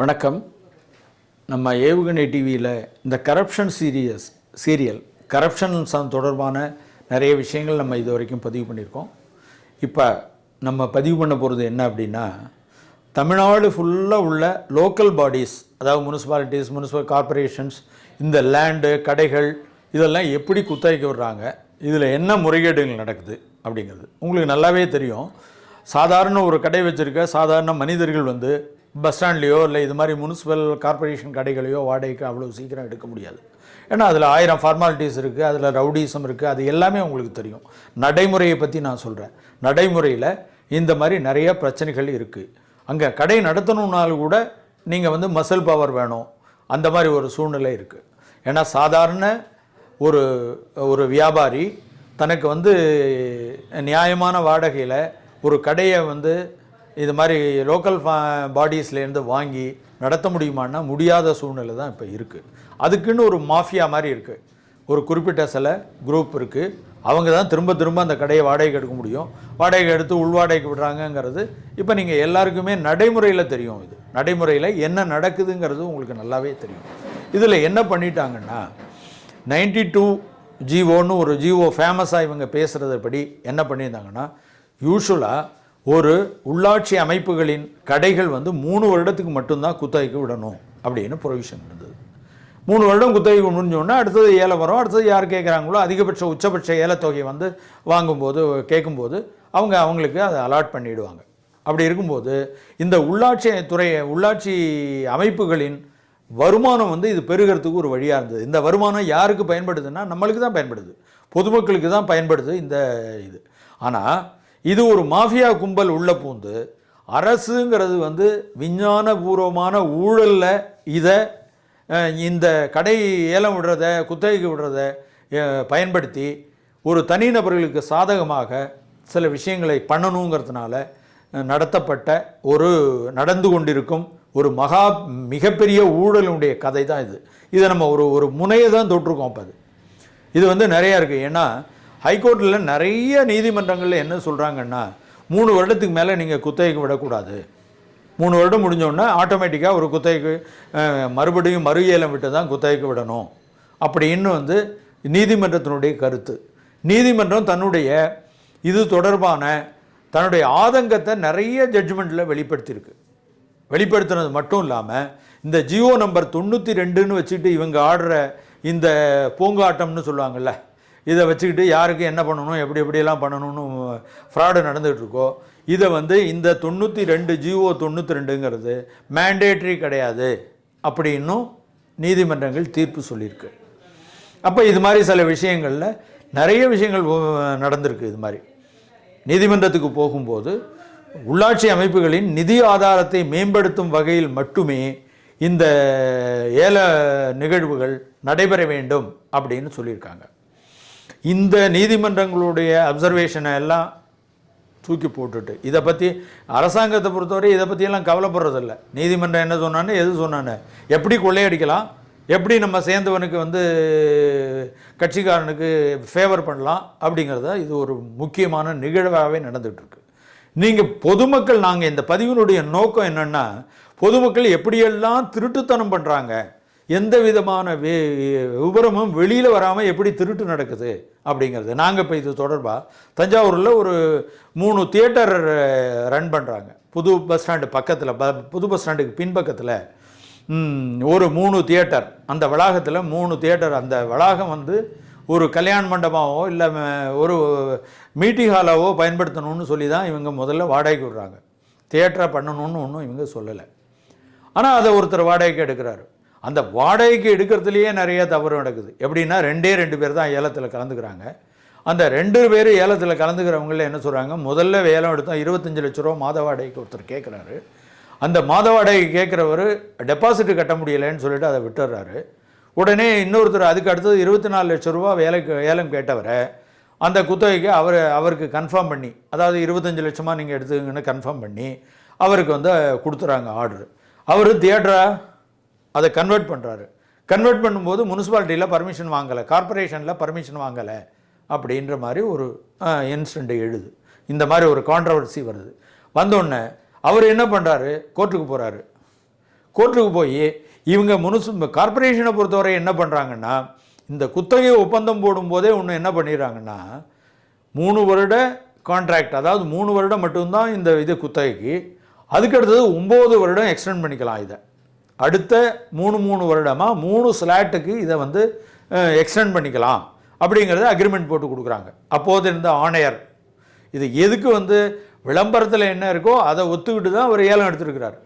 வணக்கம். நம்ம ஏவுகணை டிவியில் இந்த கரப்ஷன் சீரியஸ் சீரியல் கரப்ஷன் சம் தொடர்பான நிறைய விஷயங்கள் நம்ம இது வரைக்கும் பதிவு பண்ணியிருக்கோம். இப்போ நம்ம பதிவு பண்ண போகிறது என்ன அப்படின்னா தமிழ்நாடு ஃபுல்லாக உள்ள லோக்கல் பாடிஸ் அதாவது முனிசிபாலிட்டிஸ் முனிசிபல் கார்ப்பரேஷன்ஸ் இந்த லேண்டு கடைகள் இதெல்லாம் எப்படி குத்தகைக்கு விடுறாங்க இதில் என்ன முறைகேடுகள் நடக்குது அப்படிங்கிறது. உங்களுக்கு நல்லாவே தெரியும். சாதாரண ஒரு கடை வச்சுருக்க சாதாரண மனிதர்கள் வந்து பஸ் ஸ்டாண்ட்லேயோ இல்லை இது மாதிரி முனிசிபல் கார்ப்பரேஷன் கடைகளையோ வாடகைக்கு அவ்வளோ சீக்கிரம் எடுக்க முடியாது. ஏன்னா அதில் ஆயிரம் ஃபார்மாலிட்டிஸ் இருக்குது அதில் ரவுடிசம் இருக்குது அது எல்லாமே உங்களுக்கு தெரியும். நடைமுறையை பற்றி நான் சொல்கிறேன் நடைமுறையில் இந்த மாதிரி நிறைய பிரச்சனைகள் இருக்குது அங்கே கடை நடத்தணுன்னாலும் கூட நீங்கள் வந்து மசில் பவர் வேணும். அந்த மாதிரி ஒரு சூழ்நிலை இருக்குது ஏன்னா சாதாரண ஒரு ஒரு வியாபாரி தனக்கு வந்து நியாயமான வாடகையில் ஒரு கடையை வந்து இது மாதிரி லோக்கல் பாடிஸ்லேருந்து வாங்கி நடத்த முடியுமான்னா முடியாத சூழ்நிலை தான் இப்போ இருக்குது அதுக்குன்னு ஒரு மாஃபியா மாதிரி இருக்குது ஒரு குறிப்பிட்ட சில குரூப் இருக்குது அவங்க தான் திரும்ப திரும்ப அந்த கடையை வாடகைக்கு எடுக்க முடியும். வாடகை எடுத்து உள்வாடகைக்கு விடுறாங்கங்கிறது இப்போ நீங்கள் எல்லாருக்குமே நடைமுறையில் தெரியும் இது. நடைமுறையில் என்ன நடக்குதுங்கிறது உங்களுக்கு நல்லாவே தெரியும். இதில் என்ன பண்ணிட்டாங்கன்னா நைன்டி டூ ஜிஓன்னு ஒரு ஜிஓ ஃபேமஸாக இவங்க பேசுகிறத படி என்ன பண்ணியிருந்தாங்கன்னா யூஸ்வலாக ஒரு உள்ளாட்சி அமைப்புகளின் கடைகள் வந்து மூணு வருடத்துக்கு மட்டும்தான் குத்தகைக்கு விடணும் அப்படின்னு ப்ரொவிஷன் இருந்தது. மூணு வருடம் குத்தகைக்கு முடிஞ்சோடனே அடுத்தது ஏல வரும். அடுத்தது யார் கேட்குறாங்களோ அதிகபட்ச உச்சபட்ச ஏலத்தொகை வந்து வாங்கும்போது கேட்கும்போது அவங்க அவங்களுக்கு அதை அலாட் பண்ணிவிடுவாங்க அப்படி இருக்கும்போது இந்த உள்ளாட்சி துறை உள்ளாட்சி அமைப்புகளின் வருமானம் வந்து இது பெருகிறதுக்கு ஒரு வழியாக இருந்தது. இந்த வருமானம் யாருக்கு பயன்படுதுன்னா நம்மளுக்கு தான் பயன்படுது. பொதுமக்களுக்கு தான் பயன்படுது இந்த இது. ஆனால் இது ஒரு மாஃபியா கும்பல் உள்ள பூந்து அரசுங்கிறது வந்து விஞ்ஞானபூர்வமான ஊழலில் இதை இந்த கடை ஏலம் விடுறத குத்தகைக்கு விடுறத பயன்படுத்தி ஒரு தனிநபர்களுக்கு சாதகமாக சில விஷயங்களை பண்ணணுங்கிறதுனால நடத்தப்பட்ட ஒரு நடந்து கொண்டிருக்கும் ஒரு மகா மிகப்பெரிய ஊழலுடைய கதை தான் இது. இதை நம்ம ஒரு ஒரு முனையை தான் தொட்டிருக்கோம் அப்போ அது. இது வந்து நிறையா இருக்குது ஏன்னா ஹைகோர்ட்டில் நிறைய நீதிமன்றங்களில் என்ன சொல்கிறாங்கன்னா மூணு வருடத்துக்கு மேலே நீங்கள் குத்தகைக்கு விடக்கூடாது. மூணு வருடம் முடிஞ்சோடனே ஆட்டோமேட்டிக்காக ஒரு குத்தகைக்கு மறுபடியும் மறு ஏலம் விட்டு தான் குத்தகைக்கு விடணும். அப்படின்னு வந்து நீதிமன்றத்தினுடைய கருத்து. நீதிமன்றம் தன்னுடைய இது தொடர்பான தன்னுடைய ஆதங்கத்தை நிறைய ஜட்ஜ்மெண்ட்டில் வெளிப்படுத்தியிருக்கு. வெளிப்படுத்தினது மட்டும் இல்லாமல் இந்த ஜியோ நம்பர் தொண்ணூற்றி ரெண்டுன்னு வச்சுட்டு இவங்க ஆடுற இந்த பூங்காட்டம்னு சொல்லுவாங்கள்ல இதை வச்சுக்கிட்டு யாருக்கு என்ன பண்ணணும் எப்படி எப்படியெல்லாம் பண்ணணும்னு ஃப்ராடு நடந்துகிட்டு இருக்கோ இதை வந்து இந்த தொண்ணூற்றி ரெண்டு ஜிஓ தொண்ணூற்றி ரெண்டுங்கிறது மேண்டேட்ரி கிடையாது அப்படின்னும் நீதிமன்றங்கள் தீர்ப்பு சொல்லியிருக்கு. அப்போ இது மாதிரி சில விஷயங்களில் நிறைய விஷயங்கள் நடந்திருக்கு இது மாதிரி. நீதிமன்றத்துக்கு போகும்போது உள்ளாட்சி அமைப்புகளின் நிதி ஆதாரத்தை மேம்படுத்தும் வகையில் மட்டுமே இந்த ஏல நிகழ்வுகள் நடைபெற வேண்டும் அப்படின்னு சொல்லியிருக்காங்க. இந்த நீதிமன்றங்களுடைய அப்சர்வேஷனை எல்லாம் தூக்கி போட்டுட்டு. இதை பற்றி அரசாங்கத்தை பொறுத்தவரை இதை பற்றியெல்லாம் கவலைப்படுறதில்ல. நீதிமன்றம் என்ன சொன்னான்னு எது சொன்னான்னு. எப்படி கொள்ளையடிக்கலாம்? எப்படி நம்ம சேர்ந்தவனுக்கு வந்து கட்சிக்காரனுக்கு ஃபேவர் பண்ணலாம்? அப்படிங்கிறத இது ஒரு முக்கியமான நிகழ்வாகவே நடந்துகிட்ருக்கு நீங்கள் பொதுமக்கள் நாங்கள் இந்த பதிவினுடைய நோக்கம் என்னென்னா பொதுமக்கள் எப்படியெல்லாம் திருட்டுத்தனம் பண்ணுறாங்க எந்த விதமான வே விபரமும் வெளியில் வராமல் எப்படி திருட்டு நடக்குது அப்படிங்கிறது. நாங்கள் இப்போ இது தொடர்பாக தஞ்சாவூரில் ஒரு மூணு தியேட்டர் ரன் பண்ணுறாங்க புது பஸ் ஸ்டாண்டு பக்கத்தில் ப புது பஸ் ஸ்டாண்டுக்கு பின்பக்கத்தில். ஒரு மூணு தியேட்டர். அந்த வளாகத்தில் மூணு தியேட்டர். அந்த வளாகம் வந்து ஒரு கல்யாண மண்டபமாவோ இல்லை ஒரு மீட்டிங் ஹாலாவோ பயன்படுத்தணும்னு சொல்லி தான் இவங்க முதல்ல வாடகைக்கு விடுறாங்க. தியேட்டராக பண்ணணும்னு ஒன்றும் இவங்க சொல்லலை. ஆனால் அதை ஒருத்தர் வாடகைக்கு எடுக்கிறாரு. அந்த வாடகைக்கு எடுக்கிறதுலையே நிறைய தவறு நடக்குது. எப்படின்னா ரெண்டே ரெண்டு பேர் தான் ஏலத்தில் கலந்துக்கிறாங்க. அந்த ரெண்டு பேர் ஏலத்தில் கலந்துக்கிறவங்கள என்ன சொல்கிறாங்க முதல்ல ஏலம் எடுத்தோம் இருபத்தஞ்சு லட்ச ரூபா மாத வாடகைக்கு ஒருத்தர் கேட்குறாரு அந்த மாத வாடகை கேட்குறவர் டெபாசிட் கட்ட முடியலைன்னு சொல்லிட்டு அதை விட்டுறாரு உடனே இன்னொருத்தர் அதுக்கு அடுத்தது இருபத்தி நாலு லட்ச ரூபா வேலைக்கு ஏலம் கேட்டவரை அந்த குத்தகைக்கு அவர் அவருக்கு கன்ஃபார்ம் பண்ணி அதாவது இருபத்தஞ்சு லட்சமாக நீங்கள் எடுத்துக்கங்கன்னு கன்ஃபார்ம் பண்ணி அவருக்கு வந்து கொடுத்துறாங்க ஆர்டர் அவர் தியேட்டரா அதை கன்வெர்ட் பண்ணுறாரு கன்வெர்ட் பண்ணும்போது முனிசிபாலிட்டியில் பர்மிஷன் வாங்கலை. கார்ப்பரேஷனில் பர்மிஷன் வாங்கலை. அப்படின்ற மாதிரி ஒரு இன்சிடெண்ட் எழுது. இந்த மாதிரி ஒரு கான்ட்ரவர்சி வருது. வந்தோடனே அவர் என்ன பண்ணுறாரு கோர்ட்டுக்கு போகிறாரு கோர்ட்டுக்கு போய் இவங்க முனிசு கார்ப்பரேஷனை பொறுத்தவரை என்ன பண்ணுறாங்கன்னா இந்த குத்தகை ஒப்பந்தம் போடும்போதே ஒன்று என்ன பண்ணிடுறாங்கன்னா மூணு வருட கான்ட்ராக்ட் அதாவது மூணு வருடம் மட்டும்தான் இந்த இது குத்தகைக்கு அதுக்கடுத்தது ஒம்பது வருடம் எக்ஸ்டெண்ட் பண்ணிக்கலாம் இதை. அடுத்த மூணு மூணு வருடமாக மூணு ஸ்லாட்டுக்கு இதை வந்து எக்ஸ்டெண்ட் பண்ணிக்கலாம். அப்படிங்கிறத அக்ரிமெண்ட் போட்டு கொடுக்குறாங்க. அப்போது இருந்த ஆணையர். இது எதுக்கு வந்து விளம்பரத்தில் என்ன இருக்கோ அதை ஒத்துக்கிட்டு தான் அவர் ஏலம் எடுத்திருக்கிறார்.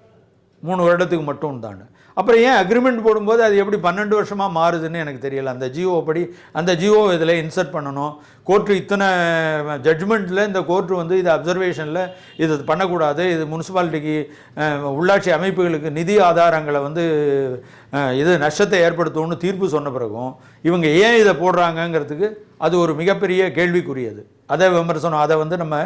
மூணு வருடத்துக்கு மட்டும் தான் அப்புறம் ஏன் அக்ரிமெண்ட் போடும்போது அது எப்படி பன்னெண்டு வருஷமாக மாறுதுன்னு எனக்கு தெரியல. அந்த ஜியோ படி அந்த ஜியோ இதில் இன்சர்ட் பண்ணணும். கோர்ட்டு இத்தனை ஜட்ஜ்மெண்ட்டில் இந்த கோர்ட்டு வந்து இது அப்சர்வேஷனில் இது பண்ணக்கூடாது. இது முனிசிபாலிட்டிக்கு உள்ளாட்சி அமைப்புகளுக்கு நிதி ஆதாரங்களை வந்து இது நஷ்டத்தை ஏற்படுத்தும்னு தீர்ப்பு சொன்ன பிறகும் இவங்க ஏன் இதை போடுறாங்கங்கிறதுக்கு அது ஒரு மிகப்பெரிய கேள்விக்குரியது அதை விமர்சனம் அதை வந்து நம்ம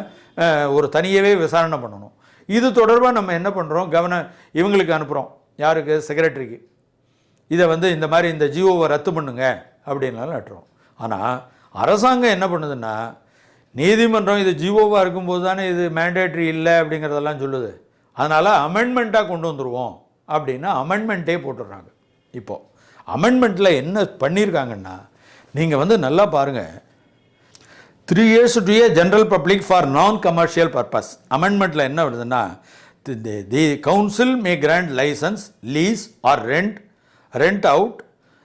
ஒரு தனியவே விசாரணை பண்ணணும். இது தொடர்பாக நம்ம என்ன பண்ணுறோம் கவனம் இவங்களுக்கு அனுப்புகிறோம் யாருக்கு? செக்ரட்டரிக்கு இதை வந்து இந்த மாதிரி இந்த ஜியோவை ரத்து பண்ணுங்க அப்படின்னாலும் நட்டுறோம் ஆனால் அரசாங்கம் என்ன பண்ணுதுன்னா நீதிமன்றம் இது ஜியோவாக இருக்கும்போது தானே இது மேண்டேட்ரி இல்லை அப்படிங்கிறதெல்லாம் சொல்லுது. அதனால் அமெண்ட்மெண்ட்டாக கொண்டு வந்துடுவோம் அப்படின்னா அமெண்ட்மெண்ட்டே போட்டுடுறாங்க. இப்போது அமெண்ட்மெண்ட்டில் என்ன பண்ணியிருக்காங்கன்னா நீங்கள் வந்து நல்லா பாருங்கள் three years to a general public for non commercial purpose அமெண்ட்மெண்ட்டில் என்ன வருதுன்னா the council may grant licence lease or rent rent out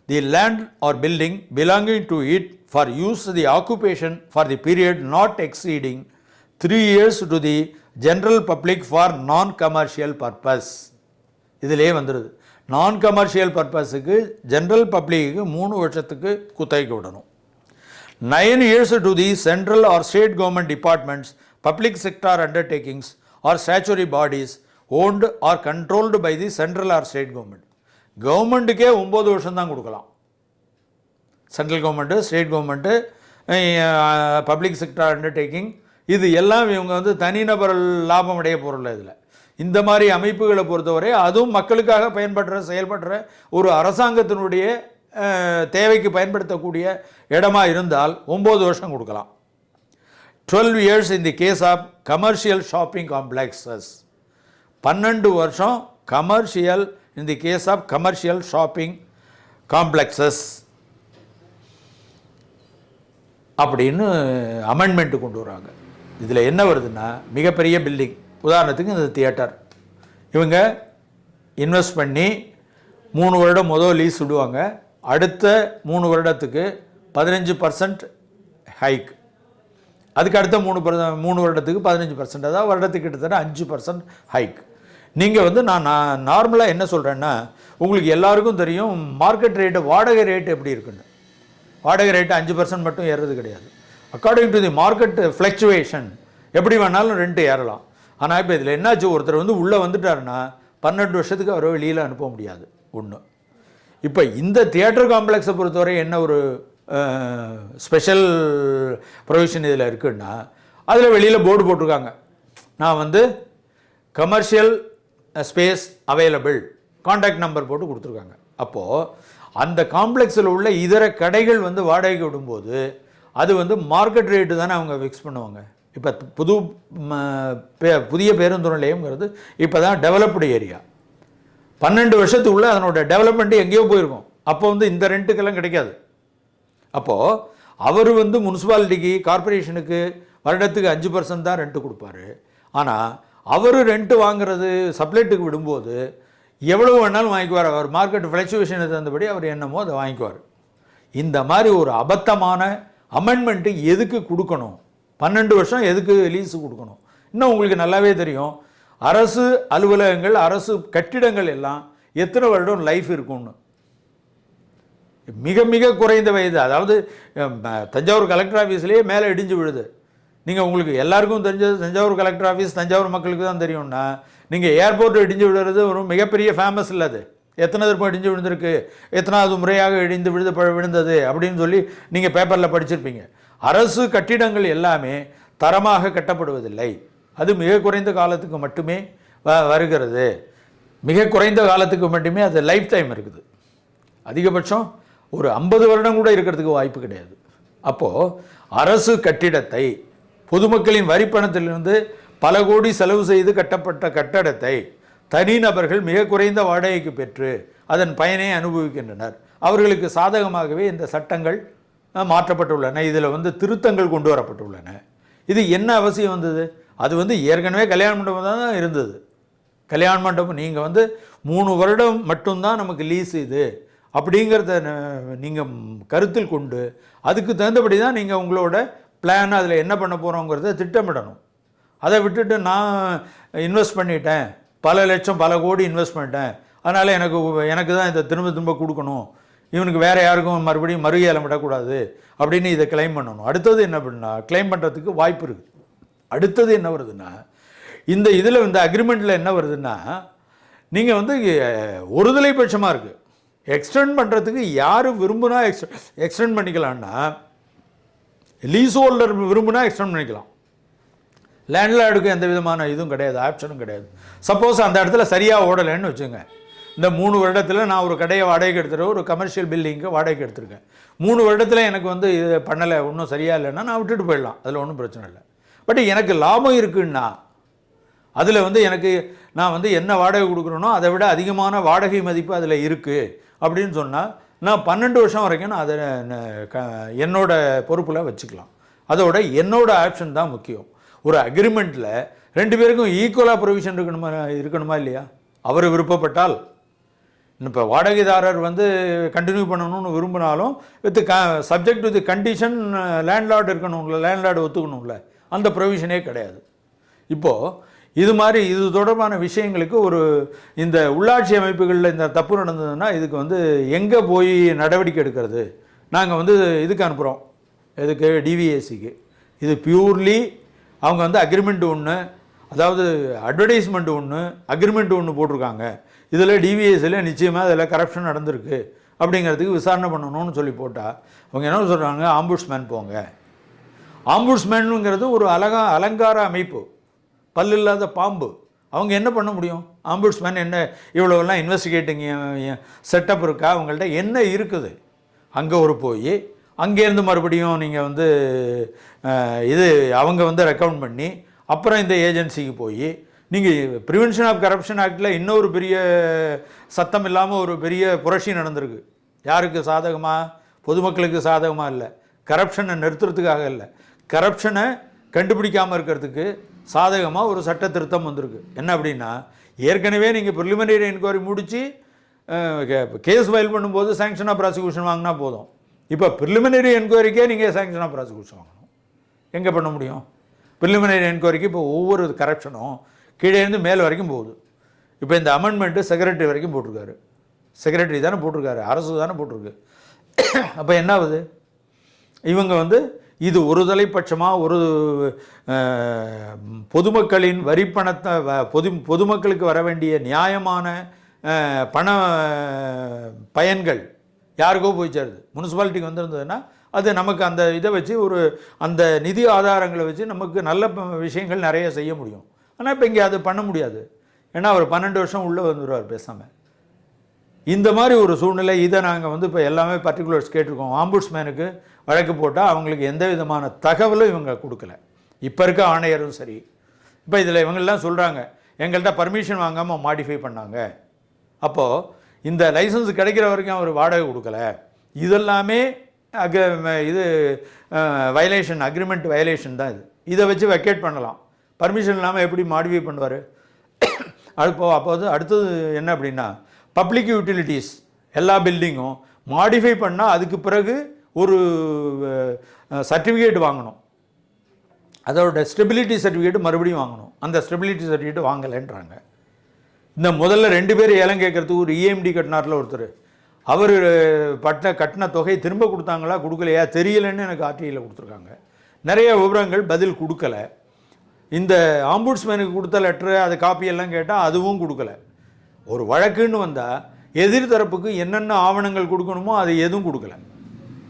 the land or building belonging to it for use the occupation for the period not exceeding three years to the general public for non commercial purpose இதிலே வந்துடுது நான் commercial பர்பஸுக்கு general பப்ளிக்கு மூணு வருஷத்துக்கு குத்தகைக்கு விடணும் nine years to the central or state government departments, public sector undertakings or statutory bodies owned or controlled by the central or state government. கவர்மெண்ட்டுக்கே ஒம்பது வருஷம் தான் கொடுக்கலாம். Central government state government public sector undertaking இது எல்லாம் இவங்க வந்து தனிநபர் லாபம் அடைய பொருள் இதில். இந்த மாதிரி அமைப்புகளை பொறுத்தவரை அதுவும் மக்களுக்காக பயன்படுற செயல்படுற ஒரு அரசாங்கத்தினுடைய தேவைக்கு பயன்படுத்தக்கூடிய இடமா இருந்தால் ஒம்பது வருஷம் கொடுக்கலாம். Twelve years in the case of commercial shopping complexes பன்னெண்டு வருஷம் commercial in the case of commercial shopping complexes அப்படின்னு அமெண்ட்மெண்ட் கொண்டு வராங்க. இதில் என்ன வருதுன்னா மிகப்பெரிய பில்டிங் உதாரணத்துக்கு இந்த தியேட்டர் இவங்க இன்வெஸ்ட் பண்ணி மூணு வருடம் முதல் லீஸ் விடுவாங்க. அடுத்த மூணு வருடத்துக்கு பதினஞ்சு பர்சன்ட் ஹைக் அதுக்கு அடுத்த மூணு பர்ச- மூணு வருடத்துக்கு பதினஞ்சு பர்சன்ட் அதாவது வருடத்துக்கு கிட்டத்தட்ட அஞ்சு பர்சன்ட் ஹைக் நீங்கள் வந்து நான் நான் நார்மலாக என்ன சொல்கிறேன்னா உங்களுக்கு எல்லாருக்கும் தெரியும் மார்க்கெட் ரேட்டு வாடகை ரேட் எப்படி இருக்குன்னு. வாடகை ரேட்டு அஞ்சு பர்சன்ட் மட்டும் ஏறுறது கிடையாது. According to the market fluctuation எப்படி வேணாலும் ரெண்ட்டு ஏறலாம். ஆனால் இப்போ இதில் என்னாச்சு? ஒருத்தர் வந்து உள்ளே வந்துட்டாருன்னா பன்னெண்டு வருஷத்துக்கு அவரை வெளியில் அனுப்ப முடியாது. ஒன்று இப்போ இந்த தியேட்டர் காம்ப்ளெக்ஸை பொறுத்தவரை என்ன ஒரு ஸ்பெஷல் ப்ரொவிஷன் இதில் இருக்குன்னா அதில் வெளியில் போர்டு போட்டிருக்காங்க. நான் வந்து commercial space available contact number போட்டு கொடுத்துருக்காங்க. அப்போது அந்த காம்ப்ளெக்ஸில் உள்ள இதர கடைகள் வந்து வாடகைக்கு விடும்போது அது வந்து மார்க்கெட் ரேட்டு தானே அவங்க ஃபிக்ஸ் பண்ணுவாங்க. இப்போ புது ம, புதிய பேருந்து நிலையம்ங்கிறது இப்போ தான் டெவலப்டு ஏரியா பன்னெண்டு வருஷத்துக்குள்ளே அதனோட டெவலப்மெண்ட் எங்கேயோ போயிருக்கும். அப்போ வந்து இந்த ரெண்ட்டுக்கெல்லாம் கிடைக்காது. அப்போது அவர் வந்து முனிசிபாலிட்டிக்கு கார்ப்பரேஷனுக்கு வருடத்துக்கு அஞ்சு பர்சன்ட் தான் ரெண்ட்டு கொடுப்பாரு. ஆனால் அவர் ரெண்ட்டு வாங்குறது சப்ளைட்டுக்கு விடும்போது எவ்வளவு வேணாலும் வாங்கிக்குவார். அவர் மார்க்கெட் ஃப்ளக்சுவேஷனை தகுந்தபடி அவர் என்னமோ அதை வாங்கிக்குவார். இந்த மாதிரி ஒரு அபத்தமான அமெண்ட்மெண்ட்டு எதுக்கு கொடுக்கணும்? பன்னெண்டு வருஷம் எதுக்கு லீஸு கொடுக்கணும்? இன்னும் உங்களுக்கு நல்லாவே தெரியும். அரசு அலுவலகங்கள் அரசு கட்டிடங்கள் எல்லாம் எத்தனை வருடம் லைஃப் இருக்கும்னு. மிக மிக குறைந்த வயது. அதாவது தஞ்சாவூர் கலெக்டர் ஆஃபீஸ்லேயே மேலே இடிஞ்சு விழுது. நீங்கள் உங்களுக்கு எல்லாருக்கும் தெரிஞ்சது தஞ்சாவூர் கலெக்டர் ஆஃபீஸ் தஞ்சாவூர் மக்களுக்கு தான் தெரியும்னா நீங்கள் ஏர்போர்ட் இடிஞ்சு விழுறது ஒரு மிகப்பெரிய ஃபேமஸ் இல்லை அது. எத்தனை திருப்பம் இடிஞ்சு விழுந்திருக்கு? எத்தனாவது முறையாக இடிந்து விழுது விழுந்தது அப்படின்னு சொல்லி நீங்கள் பேப்பரில் படிச்சிருப்பீங்க. அரசு கட்டிடங்கள் எல்லாமே தரமாக கட்டப்படுவதில்லை. அது மிக குறைந்த காலத்துக்கு மட்டுமே வ- வருகிறது. மிக குறைந்த காலத்துக்கு மட்டுமே அது லைஃப் டைம் இருக்குது. அதிகபட்சம் ஒரு ஐம்பது வருடம் கூட இருக்கிறதுக்கு வாய்ப்பு கிடையாது. அப்போது அரசு கட்டிடத்தை பொதுமக்களின் வரிப்பணத்திலிருந்து பல கோடி செலவு செய்து கட்டப்பட்ட கட்டடத்தை தனிநபர்கள் மிக குறைந்த வாடகைக்கு பெற்று அதன் பயனை அனுபவிக்கின்றனர். அவர்களுக்கு சாதகமாகவே இந்த சட்டங்கள் மாற்றப்பட்டுள்ளன. இதில் வந்து திருத்தங்கள் கொண்டு வரப்பட்டுள்ளன. இது என்ன அவசியம் வந்தது? அது வந்து ஏற்கனவே கல்யாண மண்டபம் தான் இருந்தது. கல்யாண மண்டபம் நீங்கள் வந்து மூணு வருடம் மட்டும்தான் நமக்கு லீஸ் இது. அப்படிங்கிறத நீங்கள் கருத்தில் கொண்டு அதுக்கு தகுந்தபடி தான் நீங்கள் உங்களோட பிளான் அதில் என்ன பண்ண போகிறோங்கிறத திட்டமிடணும். அதை விட்டுட்டு நான் இன்வெஸ்ட் பண்ணிட்டேன். பல லட்சம் பல கோடி இன்வெஸ்ட் பண்ணிட்டேன். அதனால் எனக்கு எனக்கு தான் இதை திரும்ப திரும்ப கொடுக்கணும். இவனுக்கு வேறு யாருக்கும் மறுபடியும் மறு ஏலம் விடக்கூடாது அப்படின்னு இதை கிளைம் பண்ணணும். அடுத்தது என்ன பண்ணா கிளைம் பண்ணுறதுக்கு வாய்ப்பு இருக்குது. அடுத்தது என்ன வருதுன்னா இந்த இதில் இந்த அக்ரிமெண்ட்டில் என்ன வருதுன்னா நீங்கள் வந்து ஒருதலை பட்சமாக இருக்குது எக்ஸ்டெண்ட் பண்ணுறதுக்கு யார் விரும்புனா எக்ஸ்ட் எக்ஸ்டெண்ட் பண்ணிக்கலாம்னா லீஸ் ஹோல்டர் விரும்புனா எக்ஸ்டெண்ட் பண்ணிக்கலாம். லேண்ட்லார்டுக்கு எந்த விதமான இதுவும் கிடையாது ஆப்ஷனும் கிடையாது. சப்போஸ் அந்த இடத்துல சரியாக ஓடலைன்னு வச்சுங்க. இந்த மூணு வருடத்தில் நான் ஒரு கடையை வாடகைக்கு எடுத்துருக்கேன் ஒரு கமர்ஷியல் பில்டிங்க்கு வாடகைக்கு எடுத்திருக்கேன். மூணு வருடத்தில் எனக்கு வந்து இது பண்ணலை ஒன்றும் சரியாக இல்லைன்னா நான் விட்டுட்டு போயிடலாம். அதில் ஒன்றும் பிரச்சனை இல்லை. பட் எனக்கு லாபம் இருக்குன்னா அதில் வந்து எனக்கு நான் வந்து என்ன வாடகை கொடுக்குறேனோ அதை விட அதிகமான வாடகை மதிப்பு அதில் இருக்குது அப்படின்னு சொன்னால் நான் பன்னெண்டு வருஷம் வரைக்கும் நான் அதை க- என்னோட பொறுப்பில் வச்சுக்கலாம். அதோட என்னோட ஆப்ஷன் தான் முக்கியம். ஒரு அக்ரிமெண்ட்டில் ரெண்டு பேருக்கும் ஈக்குவலாக ப்ரொவிஷன் இருக்கணுமா இருக்கணுமா இல்லையா? அவர் விருப்பப்பட்டால். இப்போ வாடகைதாரர் வந்து கண்டினியூ பண்ணணும்னு விரும்பினாலும் வித் க சப்ஜெக்ட் வித் கண்டிஷன் லேண்ட்லார்டு இருக்கணும்ல லேண்ட்லார்டு ஒத்துக்கணும்ல அந்த ப்ரொவிஷனே கிடையாது. இப்போது இது மாதிரி இது தொடர்பான விஷயங்களுக்கு ஒரு இந்த உள்ளாட்சி அமைப்புகளில் இந்த தப்பு நடந்ததுன்னா இதுக்கு வந்து எங்கே போய் நடவடிக்கை எடுக்கிறது? நாங்கள் வந்து இதுக்கு அனுப்புகிறோம் எதுக்கு? டிவிஏசிக்கு இது பியூர்லி அவங்க வந்து அக்ரிமெண்ட் ஒன்று அதாவது அட்வர்டைஸ்மெண்ட் ஒன்று அக்ரிமெண்ட் ஒன்று போட்டிருக்காங்க. இதில் டிவிஎஸ்சியில் நிச்சயமாக அதில் கரப்ஷன் நடந்திருக்கு. அப்படிங்கிறதுக்கு விசாரணை பண்ணணும்னு சொல்லி போட்டால் அவங்க என்ன சொல்கிறாங்க ஆம்புட்ஸ்மேன் போங்க. ஆம்புட்ஸ்மேனுங்கிறது ஒரு அலங்கா அலங்கார அமைப்பு. பல்லு இல்லாத பாம்பு. அவங்க என்ன பண்ண முடியும்? ஆம்புட்ஸ்மேன் என்ன இவ்வளோலாம் இன்வெஸ்டிகேட்டிங் செட்டப் இருக்கா? அவங்கள்ட்ட என்ன இருக்குது? அங்கே ஒரு போய் அங்கேருந்து மறுபடியும் நீங்கள் வந்து இது அவங்க வந்து ரெக்கமெண்ட் பண்ணி அப்புறம் இந்த ஏஜென்சிக்கு போய் நீங்கள் ப்ரிவென்ஷன் ஆஃப் கரப்ஷன் ஆக்டில் இன்னொரு பெரிய சத்தம் இல்லாமல் ஒரு பெரிய புரட்சி நடந்திருக்கு. யாருக்கு சாதகமாக பொதுமக்களுக்கு சாதகமாக இல்லை. கரப்ஷனை நிறுத்துறதுக்காக இல்லை. கரப்ஷனை கண்டுபிடிக்காமல் இருக்கிறதுக்கு சாதகமாக ஒரு சட்ட திருத்தம் வந்திருக்கு. என்ன அப்படின்னா ஏற்கனவே நீங்கள் ப்ரிலிமினரி என்கொயரி முடித்து கேஸ் ஃபைல் பண்ணும்போது சேங்ஷன் ஆஃப் ப்ராசிக்யூஷன் வாங்கினா போதும். இப்போ ப்ரிலிமினரி என்கொயரிக்கே நீங்கள் சேங்ஷன் ஆஃப் ப்ராசிக்யூஷன் வாங்கணும். எங்கே பண்ண முடியும்? ப்ரிலிமினரி என்கொயரிக்கு இப்போ ஒவ்வொரு கரப்ஷனும் கீழே இருந்து மேல் வரைக்கும் போகுது. இப்போ இந்த அமெண்ட்மெண்ட்டு செக்ரட்டரி வரைக்கும் போட்டிருக்காரு. செக்ரட்டரி தானே போட்டிருக்காரு. அரசு தானே போட்டிருக்கு. அப்போ என்ன ஆகுது? இவங்க வந்து இது ஒரு தலைப்பட்சமாக ஒரு பொதுமக்களின் வரிப்பணத்தை வ- பொது பொதுமக்களுக்கு வர வேண்டிய நியாயமான பண பயன்கள் யாருக்கோ போய் சேருது. முனிசிபாலிட்டிக்கு வந்திருந்ததுன்னா அது நமக்கு அந்த இதை வச்சு ஒரு அந்த நிதி ஆதாரங்களை வச்சு நமக்கு நல்ல விஷயங்கள் நிறைய செய்ய முடியும். ஆனால் இப்போ இங்கே அது பண்ண முடியாது. ஏன்னா அவர் பன்னெண்டு வருஷம் உள்ளே வந்துடுவார் பேசாமல் இந்த மாதிரி ஒரு சூழ்நிலை இதை நாங்கள் வந்து இப்போ எல்லாமே பர்டிகுலர்ஸ் கேட்டிருக்கோம். ஆம்புட்ஸ்மேனுக்கு வழக்கு போட்டால் அவங்களுக்கு எந்த விதமான தகவலும் இவங்க கொடுக்கல. இப்போ இருக்க ஆணையரும் சரி. இப்போ இதில் இவங்கெல்லாம் சொல்கிறாங்க எங்கள்கிட்ட பர்மிஷன் வாங்காமல் மாடிஃபை பண்ணாங்க. அப்போது இந்த லைசன்ஸ் கிடைக்கிற வரைக்கும் அவர் வாடகை கொடுக்கல. இதெல்லாமே அக இது வயலேஷன் அக்ரிமெண்ட் வயலேஷன் தான் இது. இதை வச்சு வெக்கேட் பண்ணலாம். பர்மிஷன் இல்லாமல் எப்படி மாடிஃபை பண்ணுவார்? அப்போ அப்போது அடுத்தது என்ன அப்படின்னா பப்ளிக் யூட்டிலிட்டிஸ் எல்லா பில்டிங்கும் மாடிஃபை பண்ணால் அதுக்கு பிறகு ஒரு சர்டிஃபிகேட் வாங்கணும். அதோட ஸ்டெபிலிட்டி சர்டிஃபிகேட் மறுபடியும் வாங்கணும். அந்த ஸ்டெபிலிட்டி சர்டிஃபிகேட் வாங்கலைன்றாங்க. இந்த முதல்ல ரெண்டு பேர் ஏலம் கேட்கறதுக்கு ஒரு இஎம்டி கட்டினார்ல ஒருத்தர். அவர் பட்ட கட்டின தொகை திரும்ப கொடுத்தாங்களா கொடுக்கலையா தெரியலன்னு எனக்கு ஆர்டிஐயில் கொடுத்துருக்காங்க. நிறைய விவரங்கள் பதில் கொடுக்கல. இந்த ஆம்புட்ஸ்மேனுக்கு கொடுத்த லெட்ரு அது காப்பியெல்லாம் கேட்டால் அதுவும் கொடுக்கல. ஒரு வழக்குன்னு வந்தால் எதிர் தரப்புக்கு என்னென்ன ஆவணங்கள் கொடுக்கணுமோ அது எதுவும் கொடுக்கல.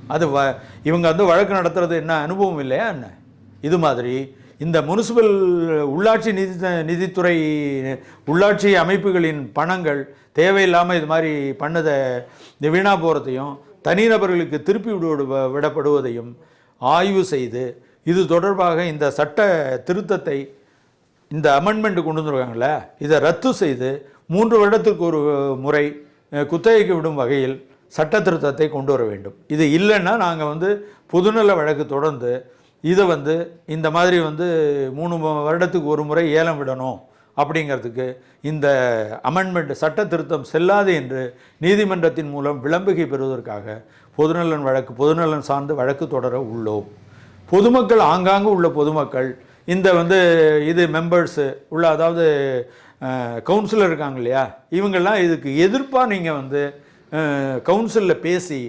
அது வ இவங்க வந்து வழக்கு நடத்துறது என்ன அனுபவம் இல்லையா என்ன? இது மாதிரி இந்த முனிசிபல் உள்ளாட்சி நிதி நிதித்துறை உள்ளாட்சி அமைப்புகளின் பணங்கள் தேவையில்லாமல் இது மாதிரி பண்ணதை இந்த வீணா போகிறதையும் தனிநபர்களுக்கு திருப்பி விடு விடப்படுவதையும் ஆய்வு செய்து இது தொடர்பாக இந்த சட்ட திருத்தத்தை இந்த அமெண்ட்மெண்ட் கொண்டு வந்துருக்காங்களே இதை ரத்து செய்து மூன்று வருடத்துக்கு ஒரு முறை குத்தகைக்கு விடும் வகையில் சட்ட திருத்தத்தை கொண்டு வர வேண்டும். இது இல்லைன்னா நாங்கள் வந்து பொதுநல வழக்கு தொடர்ந்து இதை வந்து இந்த மாதிரி வந்து மூணு வருடத்துக்கு ஒரு முறை ஏலம் விடணும் அப்படிங்கிறதுக்கு இந்த அமெண்ட்மெண்ட் சட்ட திருத்தம் செல்லாது என்று நீதிமன்றத்தின் மூலம் விளம்புகை பெறுவதற்காக பொதுநலன் வழக்கு பொதுநலன் சார்ந்து வழக்கு தொடர உள்ளோம். பொதுமக்கள் ஆங்காங்கு உள்ள பொதுமக்கள் இந்த வந்து இது மெம்பர்ஸு உள்ள அதாவது கவுன்சிலர் இருக்காங்க இல்லையா இவங்கெல்லாம் இதுக்கு எதிர்ப்பாக நீங்கள் வந்து கவுன்சிலில் பேசி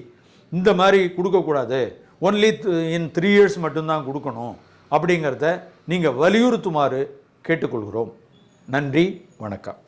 இந்த மாதிரி கொடுக்கக்கூடாது. ஒன்லி இன் த்ரீ இயர்ஸ் மட்டும்தான் கொடுக்கணும். அப்படிங்கிறத நீங்கள் வலியுறுத்துமாறு கேட்டுக்கொள்கிறோம். நன்றி வணக்கம்.